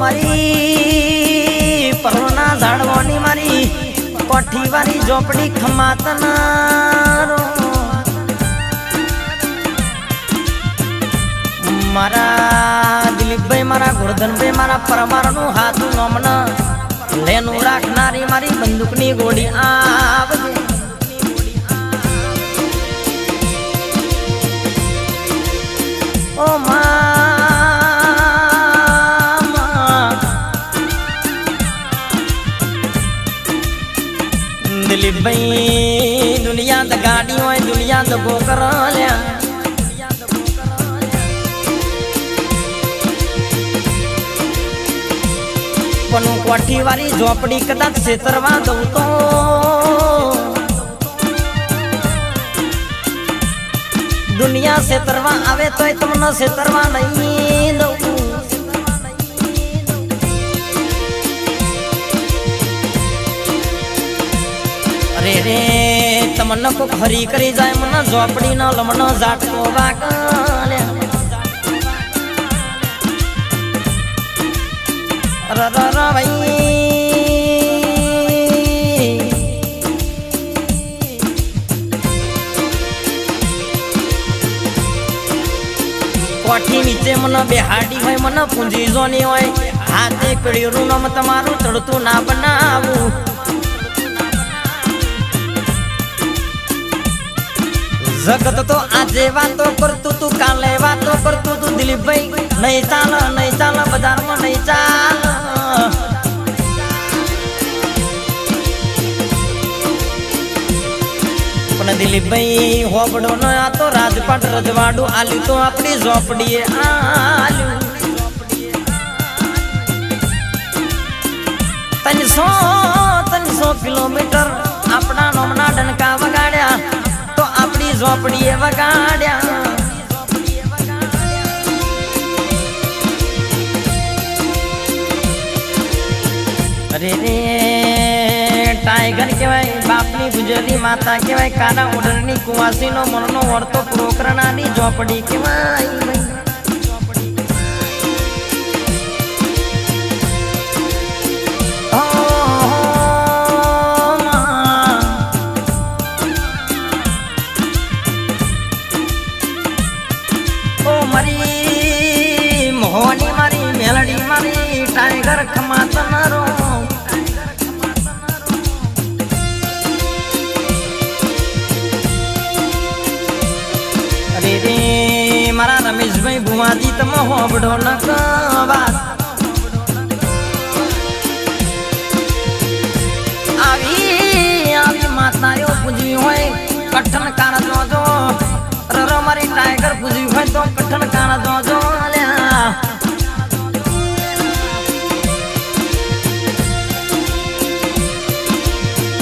મારી, પરોના ઝાડવાની મારી કોઠી વાળી ઝોપડી ખમાતના મારા દિલીપભાઈ, મારા ગોરધનભાઈ, મારા પરમારનું હાથું નોમના, લેનું રાખનારી મારી બંદૂકની ગોળી આવજે. ઓ મામા દિલીપભાઈ દુનિયા તો ગાડી દુનિયા તો ગોકર લ્યા. પણ કોઠી વાળી ઝોપડી કદાચ છેતરવા દઉં તો. દુનિયા છેતરવા આવે તોય તમને છેતરવા નહીં દઉં. રે તમને કોક હરી કરી જાય, મને ઝોપડી નો લમણો ઝાટકો વાગલ્યા ર. કોઠી નીચે મને બેહાડી હોય, મને પૂંજી જોની હોય. હાથે કળીરું નામ તમારું ચડતું ના બનાવું. જગત તો આજે વાતો કરતું તું, કાલે વાતો કરતું તું, દિલીપભાઈ, નહીં ચાલ નહીં ચાલ, બજારમાં નહીં ચાલ. પણ દિલીપભાઈ હોબડો ન આ તો રાજપાટ રજવાડું આલ્યું તો આપણી ઝોપડીએ આલ્યું. ત્રણસો ત્રણસો કિલોમીટર આપણા નોમના ડનકા આપણી ઝોપડીએ વગાડ્યા. અરે રે, ટાઈગર કહેવાય, બાપની ગુજરી માતા કહેવાય, કાના ઉડરની કુવાસીનો મનનો વર્તો પ્રોકરણાની ઝોપડી કહેવાય. હોબડો ન વાત આવી આવી માતાઓ પૂજવી હોય કઠણ કાળ જોજો રર મારી ટાઈગર પૂજવી હોય તો કઠણ કાળ જોજો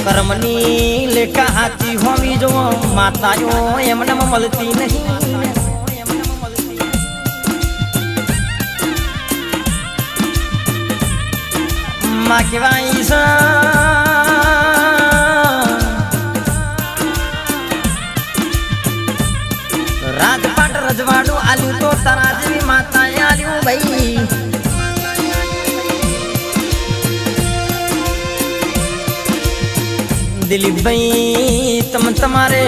કર્મની લેખા હાચી હોવી જો, માતાઓ એમને મળતી નહીં. માં કહેવાય છે. રાજપાટ રજવાડું આલ્યું તો તારા માતા આલ્યું ભાઈ દિલીપભાઈ, તમે તમારે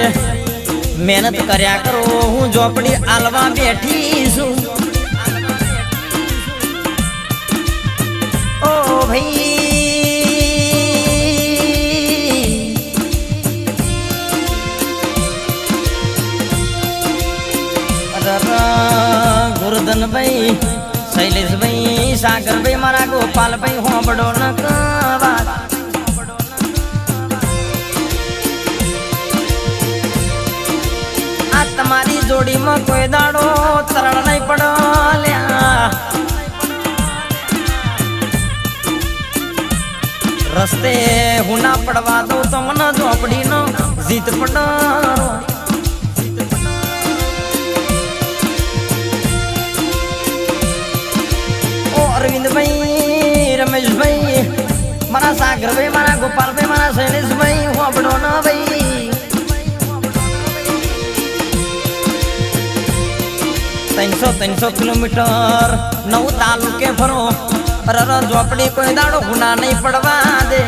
મહેનત કર્યા કરો, હું ઝોપડી આલવા બેઠી છું. ઓ ભાઈ શૈલેષ ભાઈ સાગર સાગરભાઈ, મારા ગોપાલભાઈ હોંબડો ન આ તમારી જોડીમાં કોઈ દાડો તરણ નહીં પડવા દઉં તો મને ઝોપડીનો જીત પડારો. ઓ અરવિંદભાઈ, રમેશભાઈ, મારા સાગરભાઈ, મારા ગોપાલભાઈ, મારા હું આપણો ના ભાઈ. ત્રણસો ત્રણસો કિલોમીટર નવ તાલુકે ફરો. ઝોપડી કોઈ દાડો ગુના નહીં પડવા દે.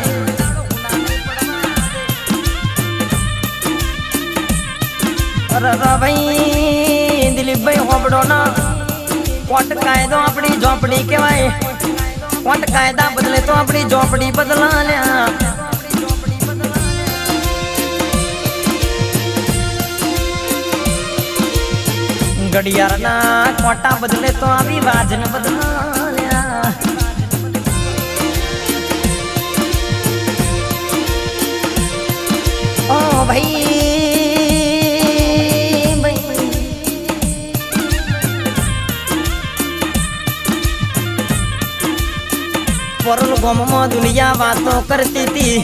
ભાઈ, દિલીપભાઈ હોબડો ના કોટ કાયદો આપણી ઝોપડી કહેવાય. કોટ કાયદા બદલે તો આપણી ઝોપડી બદલાલ્યા. ઘડિયાળના કોટા બદલે તો આવી વાજન બદલાલ્યા. ગોમમાં દુનિયા વાતો કરતી હતી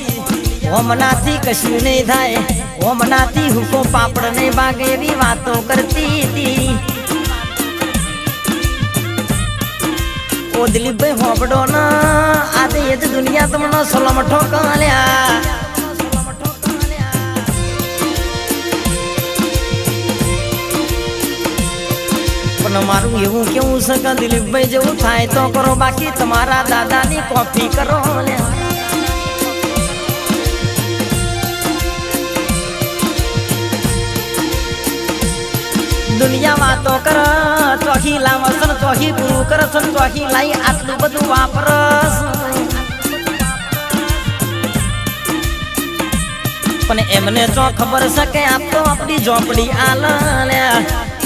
ઓમનાથી કશું નહીં થાય. ઓમનાથી હુકો પાપડ ને બાગેરી વાતો કરતી હતી ઓ દિલીપભાઈ હોબડો ના આજે એ દુનિયા તમને સોલમઠો કાલ્યા પણ મારું એવું કેવું છે દિલીપભાઈ જેવું થાય તો કરો બાકી તમારા દાદાની કોપી કરો ને દુનિયા વાતો કર ચોખી લાવસન ચોહી પૂરું કરસ ને ચોખી લાઈ આટલું બધું વાપરસ. પણ એમને જો ખબર છે કે આપ તો આપણી ઝોપડી આલ.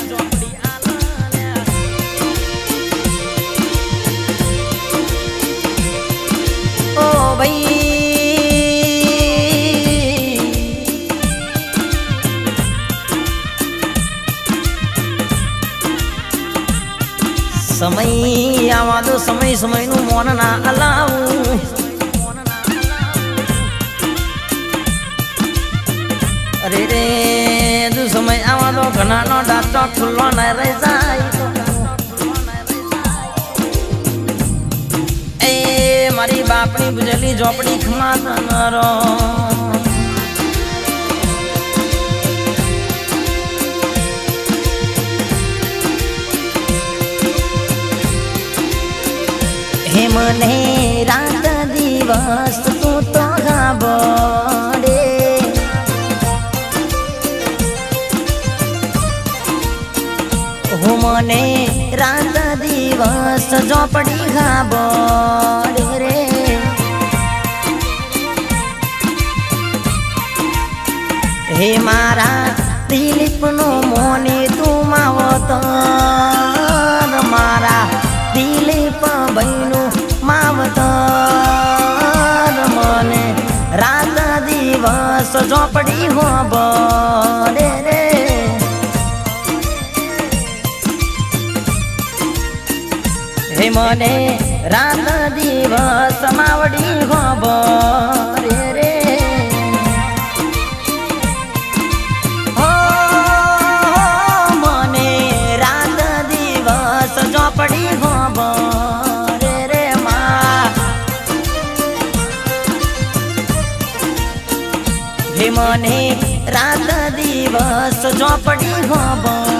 ના અરે રે, દુ સમય આવા દો ઘણા નો ખુલ્લો ના રહી જાય. એ મારી બાપની બુજેલી ઝોપડી ખમા તનરો હે મને રાત દિવસ તું તો ગાબડે હું મને રાત દિવસ ઝોપડી ગાબડે રે. હે મારા દિલીપનો મોને તું માવત માવત મને રાત દિવસ ઝોપડી હો બરે રે. હે મને રાત દિવસ માવડી હો બરે চপটি হব